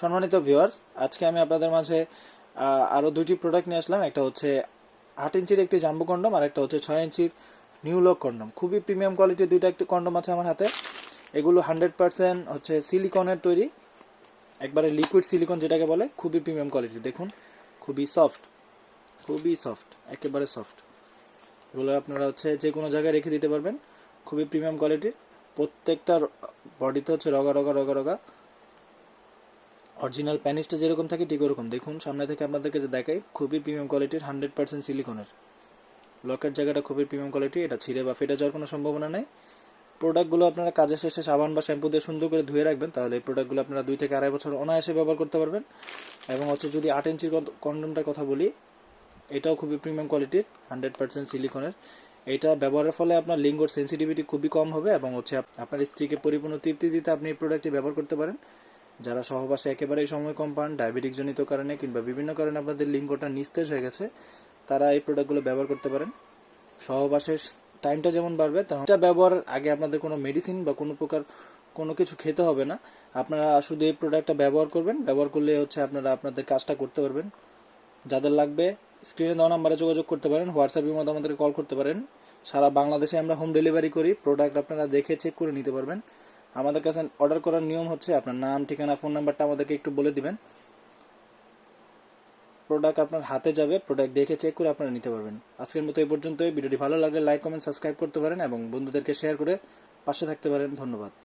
সম্মানিত ভিউয়ার্স আজকে আমি আপনাদের মাঝে আরও দুটি প্রোডাক্ট নিয়ে আসলাম। একটা হচ্ছে আট ইঞ্চির একটি জাম্বু কন্ডম আর একটা হচ্ছে ছয় ইঞ্চির নিউ লক কন্ডম খুবই প্রিমিয়াম কোয়ালিটির দুইটা একটি কন্ডম আছে আমার হাতে। এগুলো হান্ড্রেড পার্সেন্ট হচ্ছে সিলিকনের তৈরি। একবারে লিকুইড সিলিকন যেটাকে বলে, খুবই প্রিমিয়াম কোয়ালিটি দেখুন, খুবই সফট খুবই সফট একেবারে সফট এগুলো আপনারা হচ্ছে যে কোনো জায়গায় রেখে দিতে পারবেন। খুবই প্রিমিয়াম কোয়ালিটির প্রত্যেকটা বডিতে হচ্ছে রগা রগা রগা রগা। অরিজিনাল প্যানিসটা যেরকম থাকে, ঠিক ওরকম। দেখুন, সামনে থেকে আপনাদেরকে যে দেখাই, খুবই প্রিমিয়াম কোয়ালিটির হান্ড্রেড পার্সেন্ট সিলিকনের লকের জায়গাটা খুবই প্রিমিয়াম কোয়ালিটি এটা ছিঁড়ে বা ফেটে যাওয়ার কোনো সম্ভাবনা নেই। প্রোডাক্টগুলো আপনারা কাজের শেষে সাবান বা শ্যাম্পু দিয়ে সুন্দর করে ধুয়ে রাখবেন, তাহলে এই প্রোডাক্টগুলো আপনারা দুই থেকে আড়াই বছর অনায়াসে ব্যবহার করতে পারবেন। এবং হচ্ছে যদি আট ইঞ্চির কন্ডমটার কথা বলি, এটাও খুবই প্রিমিয়াম কোয়ালিটির হান্ড্রেড পার্সেন্ট সিলিকনের এটা ব্যবহারের ফলে আপনার লিঙ্গর সেন্সিটিভিটি খুবই কম হবে এবং হচ্ছে আপ- আপনার স্ত্রীকে পরিপূর্ণ তৃপ্তি দিতে আপনি এই প্রোডাক্টটি ব্যবহার করতে পারেন। যারা সহবাসে একেবারেই সময় কম পান ডায়াবেটিক জনিত কারণে কিংবা বিভিন্ন কারণে আপনাদের লিঙ্গটা নিস্তেজ হয়ে গেছে, তারা এই প্রোডাক্টগুলো ব্যবহার করতে পারেন। সহবাসের টাইমটা যেমন বাড়বে এটা ব্যবহারের আগে আপনাদের কোনো মেডিসিন বা কোনো প্রকার কোনো কিছু খেতে হবে না। আপনারা শুধু এই প্রোডাক্টটা ব্যবহার করবেন, ব্যবহার করলে হচ্ছে আপনারা আপনাদের কাজটা করতে পারবেন। যাদের লাগবে স্ক্রিনে দেওয়া নাম্বারে যোগাযোগ করতে পারেন হোয়াটসঅ্যাপের মধ্যে আমাদেরকে কল করতে পারেন। সারা বাংলাদেশে আমরা হোম ডেলিভারি করি প্রোডাক্ট আপনারা দেখে চেক করে নিতে পারবেন। আমাদের কাছে অর্ডার করার নিয়ম হচ্ছে আপনার নাম, ঠিকানা ফোন নাম্বারটা আমাদেরকে একটু বলে দিবেন। প্রোডাক্ট আপনার হাতে যাবে প্রোডাক্ট দেখে চেক করে আপনারা নিতে পারবেন। আজকের মতো এই পর্যন্তই। ভিডিওটি ভালো লাগলে লাইক কমেন্ট সাবস্ক্রাইব করতে পারেন এবং বন্ধুদেরকে শেয়ার করে পাশে থাকতে পারেন। ধন্যবাদ।